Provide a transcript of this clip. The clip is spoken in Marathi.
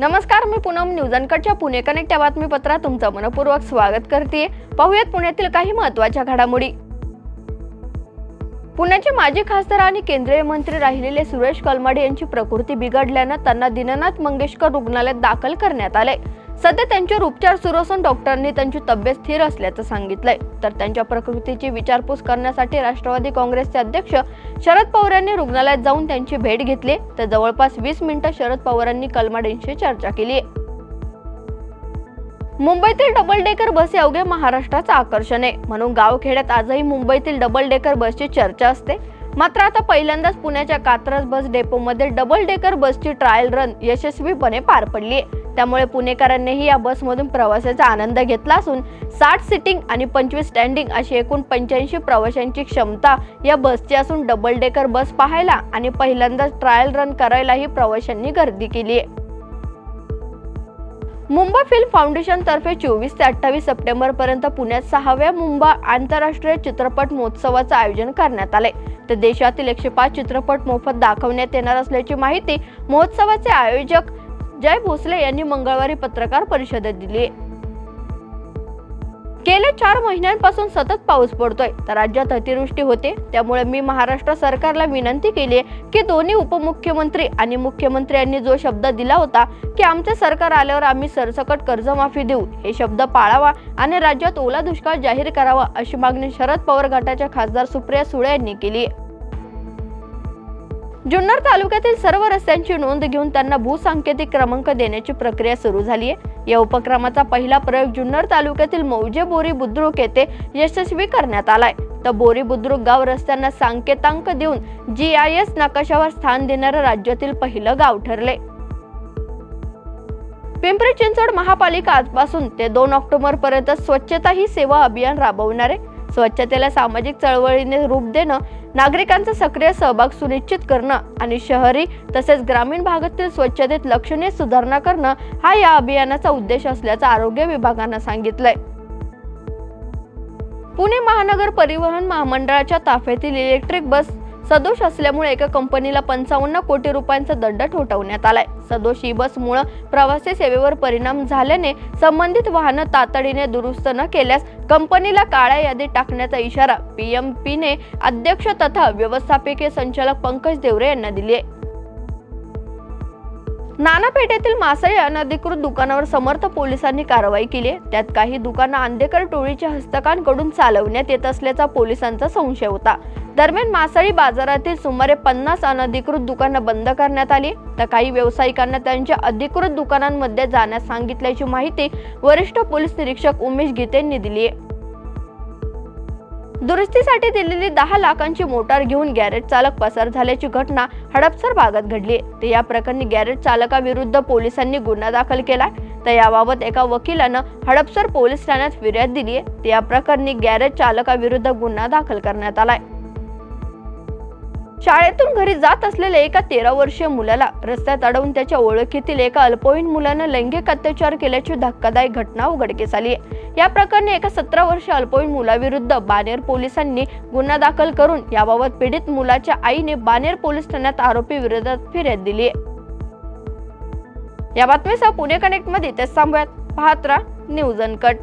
नमस्कार मी पूनम. न्यूज अनकटच्या पुणे कनेक्ट या बातमीपत्रात तुमचं मनपूर्वक स्वागत करते पाहुयात पुण्यातील काही महत्त्वाच्या घडामोडी. पुण्याचे माजी खासदार आणि केंद्रीय मंत्री राहिलेले सुरेश कलमाडे यांची प्रकृती बिघडल्यानं त्यांना दीननाथ मंगेशकर रुग्णालयात दाखल करण्यात आले सध्या त्यांच्यावर उपचार सुरू असून डॉक्टरांनी त्यांची तब्येत स्थिर असल्याचं सांगितलंय. तर त्यांच्या प्रकृतीची विचारपूस करण्यासाठी राष्ट्रवादी काँग्रेसचे अध्यक्ष शरद पवार यांनी रुग्णालयात जाऊन त्यांची भेट घेतली. तर जवळपास वीस मिनिटं शरद पवारांनी कलमाडींशी चर्चा केली मुंबईतील डबल डेकर बस हे अवघ्या महाराष्ट्राचं आकर्षण आहे. म्हणून गावखेड्यात आजही मुंबईतील डबल डेकर बसची चर्चा असते. मात्र आता पहिल्यांदाच पुण्याच्या कात्रज बस डेपोमध्ये डबल डेकर बसची ट्रायल रन यशस्वीपणे पार पडली आहे. त्यामुळे पुणेकरांनीही या बसमधून प्रवासाचा आनंद घेतला असून साठ सिटिंग आणि पंचवीस स्टँडिंग अशी एकूण पंच्याऐंशी प्रवाशांची क्षमता या बसची असून डबल डेकर बस पाहायला आणि पहिल्यांदाच ट्रायल रन करायलाही प्रवाशांनी गर्दी केली आहे. मुंबई फिल्म फाउंडेशनतर्फे चोवीस ते अठ्ठावीस सप्टेंबरपर्यंत पुण्यात सहाव्या मुंबई आंतरराष्ट्रीय चित्रपट महोत्सवाचं आयोजन करण्यात आले तर देशातील एकशे पाच चित्रपट मोफत दाखवण्यात येणार असल्याची माहिती महोत्सवाचे आयोजक जय भोसले यांनी मंगळवारी पत्रकार परिषदेत दिली आहे. गेल्या चार महिन्यांपासून सतत पाऊस पडतोय. तर राज्यात अतिवृष्टी होते. त्यामुळे मी महाराष्ट्र सरकारला विनंती केली आहे की दोन्ही उपमुख्यमंत्री आणि मुख्यमंत्र्यांनी जो शब्द दिला होता की आमचे सरकार आल्यावर आम्ही सरसकट कर्जमाफी देऊ हे शब्द पाळावा आणि राज्यात ओला दुष्काळ जाहीर करावा अशी मागणी शरद पवार गटाच्या खासदार सुप्रिया सुळे यांनी केली आहे. जुन्नर तालुक्यातील सर्व रस्त्यांची नोंद घेऊन त्यांना भूसांकेतिक क्रमांक देण्याची प्रक्रिया सुरू झाली आहे. या उपक्रमाचा पहिला प्रयोग जुन्नर तालुक्यातील मौजे बोरी बुद्रुक येथे यशस्वी करण्यात आलाय. तर बोरी बुद्रुक गाव रस्त्यांना सांकेतांक देऊन जी आय एस नकाशावर स्थान देणारं राज्यातील पहिलं गाव ठरले. पिंपरी चिंचवड महापालिका आजपासून ते दोन ऑक्टोबर पर्यंत स्वच्छता ही सेवा अभियान राबवणार. आहे स्वच्छतेला सामाजिक चळवळीने रूप देणं नागरिकांचा सक्रिय सहभाग सुनिश्चित करणं आणि शहरी तसेच ग्रामीण भागातील स्वच्छतेत लक्षणीय सुधारणा करणं हा या अभियानाचा उद्देश असल्याचं आरोग्य विभागानं सांगितलंय. पुणे महानगर परिवहन महामंडळाच्या ताफ्यातील इलेक्ट्रिक बस सदोष असल्यामुळे एका कंपनीला पंचावन्न कोटी रुपयांचा दंड ठोठावण्यात आलाय. सदोष ही बसमुळे प्रवासी सेवेवर परिणाम झाल्याने संबंधित वाहनं तातडीने दुरुस्त न केल्यास कंपनीला काळ्या यादीत टाकण्याचा इशारा पीएमपीने अध्यक्ष तथा व्यवस्थापकीय संचालक पंकज देवरे यांना दिली आहे. नानापेठेतील मासळी अनधिकृत दुकानावर समर्थ पोलिसांनी कारवाई केली आहे. त्यात काही दुकानं आंदेकर टोळीच्या हस्तकांकडून चालवण्यात येत असल्याचा पोलिसांचा संशय होता. दरम्यान मासळी बाजारातील सुमारे पन्नास अनधिकृत दुकानं बंद करण्यात आली. तर काही व्यावसायिकांना त्यांच्या अधिकृत दुकानांमध्ये जाण्यास सांगितल्याची माहिती वरिष्ठ पोलीस निरीक्षक उमेश गीतेंनी दिली आहे. दुरुस्तीसाठी दिलेली दहा लाखांची मोटार घेऊन गॅरेज चालक पसार झाल्याची घटना हडपसर भागात घडली तर या प्रकरणी गॅरेज चालकाविरुद्ध पोलिसांनी गुन्हा दाखल केला तर याबाबत एका वकिलानं हडपसर पोलीस ठाण्यात फिर्याद दिली आहे. तर या प्रकरणी गॅरेज चालकाविरुद्ध गुन्हा दाखल करण्यात आलाय. शाळेतून घरी जात असलेल्या एका तेरा वर्षीय मुलाला रस्त्यात अडवून त्याच्या ओळखीतील एका अल्पवयीन मुलानं लैंगिक अत्याचार केल्याची धक्कादायक घटना उघडकीस आली आहे. या प्रकरणी एका सतरा वर्षीय अल्पवयीन मुलाविरुद्ध बानेर पोलिसांनी गुन्हा दाखल करून याबाबत पीडित मुलाच्या आईने बानेर पोलीस ठाण्यात आरोपी विरोधात फिर्याद दिली या बातमीसह पुणे कनेक्टमध्ये तेच थांबूयात. पाहत राहा न्यूज अनकट.